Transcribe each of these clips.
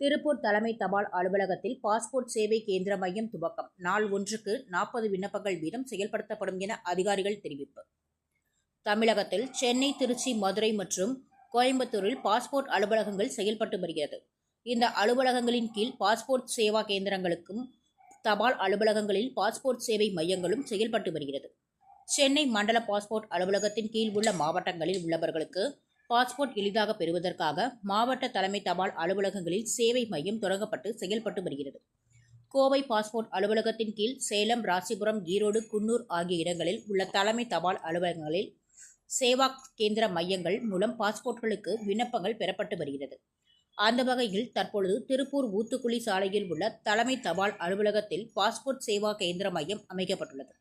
திருப்பூர் தலைமை தபால் அலுவலகத்தில் பாஸ்போர்ட் சேவை கேந்திர மையம் துவக்கம். நாள் ஒன்றுக்கு நாற்பது விண்ணப்பங்கள் வீதம் செயல்படுத்தப்படும் என அதிகாரிகள் தெரிவிப்பு. தமிழகத்தில் சென்னை திருச்சி மதுரை மற்றும் கோயம்புத்தூரில் பாஸ்போர்ட் அலுவலகங்கள் செயல்பட்டு வருகிறது. இந்த அலுவலகங்களின் கீழ் பாஸ்போர்ட் சேவா கேந்திரங்களுக்கும் தபால் அலுவலகங்களில் பாஸ்போர்ட் சேவை மையங்களும் செயல்பட்டு வருகிறது. சென்னை மண்டல பாஸ்போர்ட் அலுவலகத்தின் கீழ் உள்ள மாவட்டங்களில் உள்ளவர்களுக்கு பாஸ்போர்ட் எளிதாக பெறுவதற்காக மாவட்ட தலைமை தபால் அலுவலகங்களில் சேவை மையம் தொடங்கப்பட்டு செயல்பட்டு வருகிறது. கோவை பாஸ்போர்ட் அலுவலகத்தின் கீழ் சேலம் ராசிபுரம் ஈரோடு குன்னூர் ஆகிய இடங்களில் உள்ள தலைமை தபால் அலுவலகங்களில் சேவா கேந்திர மையங்கள் மூலம் பாஸ்போர்ட்களுக்கு விண்ணப்பங்கள் பெறப்பட்டு வருகிறது. அந்த வகையில் தற்பொழுது திருப்பூர் ஊத்துக்குழி சாலையில் உள்ள தலைமை தபால் அலுவலகத்தில் பாஸ்போர்ட் சேவா கேந்திர மையம் அமைக்கப்பட்டுள்ளது.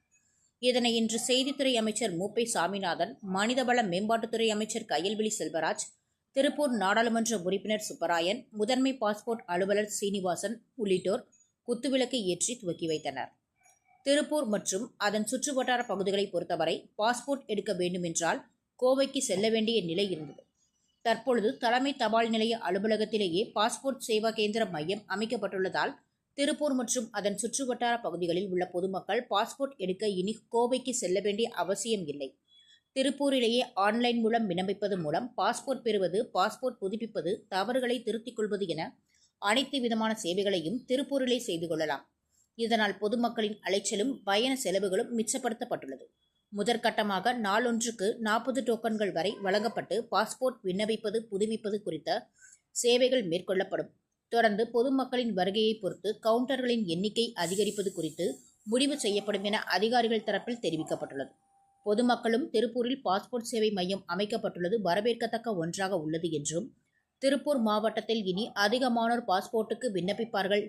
இதனை இன்று செய்தித்துறை அமைச்சர் மூப்பை சாமிநாதன் மனிதவள மேம்பாட்டுத்துறை அமைச்சர் கையல்விழி செல்வராஜ் திருப்பூர் நாடாளுமன்ற உறுப்பினர் சுப்பராயன் முதன்மை பாஸ்போர்ட் அலுவலர் சீனிவாசன் உள்ளிட்டோர் குத்துவிளக்கை ஏற்றி துவக்கி வைத்தனர். திருப்பூர் மற்றும் அதன் சுற்றுவட்டார பகுதிகளை பொறுத்தவரை பாஸ்போர்ட் எடுக்க வேண்டுமென்றால் கோவைக்கு செல்ல வேண்டிய நிலை இருந்தது. தற்பொழுது தலைமை தபால் நிலைய அலுவலகத்திலேயே பாஸ்போர்ட் சேவா கேந்திர மையம் அமைக்கப்பட்டுள்ளதால் திருப்பூர் மற்றும் அதன் சுற்றுவட்டார பகுதிகளில் உள்ள பொதுமக்கள் பாஸ்போர்ட் எடுக்க இனி கோவைக்கு செல்ல வேண்டிய அவசியம் இல்லை. திருப்பூரிலேயே ஆன்லைன் மூலம் விண்ணப்பிப்பது மூலம் பாஸ்போர்ட் பெறுவது பாஸ்போர்ட் புதுப்பிப்பது தவறுகளை திருத்திக் கொள்வது என அனைத்து விதமான சேவைகளையும் திருப்பூரிலே செய்து கொள்ளலாம். இதனால் பொதுமக்களின் அலைச்சலும் பயண செலவுகளும் மிச்சப்படுத்தப்பட்டுள்ளது. முதற்கட்டமாக நாளொன்றுக்கு நாற்பது டோக்கன்கள் வரை வழங்கப்பட்டு பாஸ்போர்ட் விண்ணப்பிப்பது புதுப்பிப்பது குறித்த சேவைகள் மேற்கொள்ளப்படும். தொடர்ந்து பொதுமக்களின் வருகையை பொறுத்து கவுண்டர்களின் எண்ணிக்கை அதிகரிப்பது குறித்து முடிவு செய்யப்படும் என அதிகாரிகள் தரப்பில் தெரிவிக்கப்பட்டுள்ளது. பொதுமக்களும் திருப்பூரில் பாஸ்போர்ட் சேவை மையம் அமைக்கப்பட்டுள்ளது வரவேற்கத்தக்க ஒன்றாக உள்ளது என்றும் திருப்பூர் மாவட்டத்தில் இனி அதிகமானோர் பாஸ்போர்ட்டுக்கு விண்ணப்பிப்பார்கள்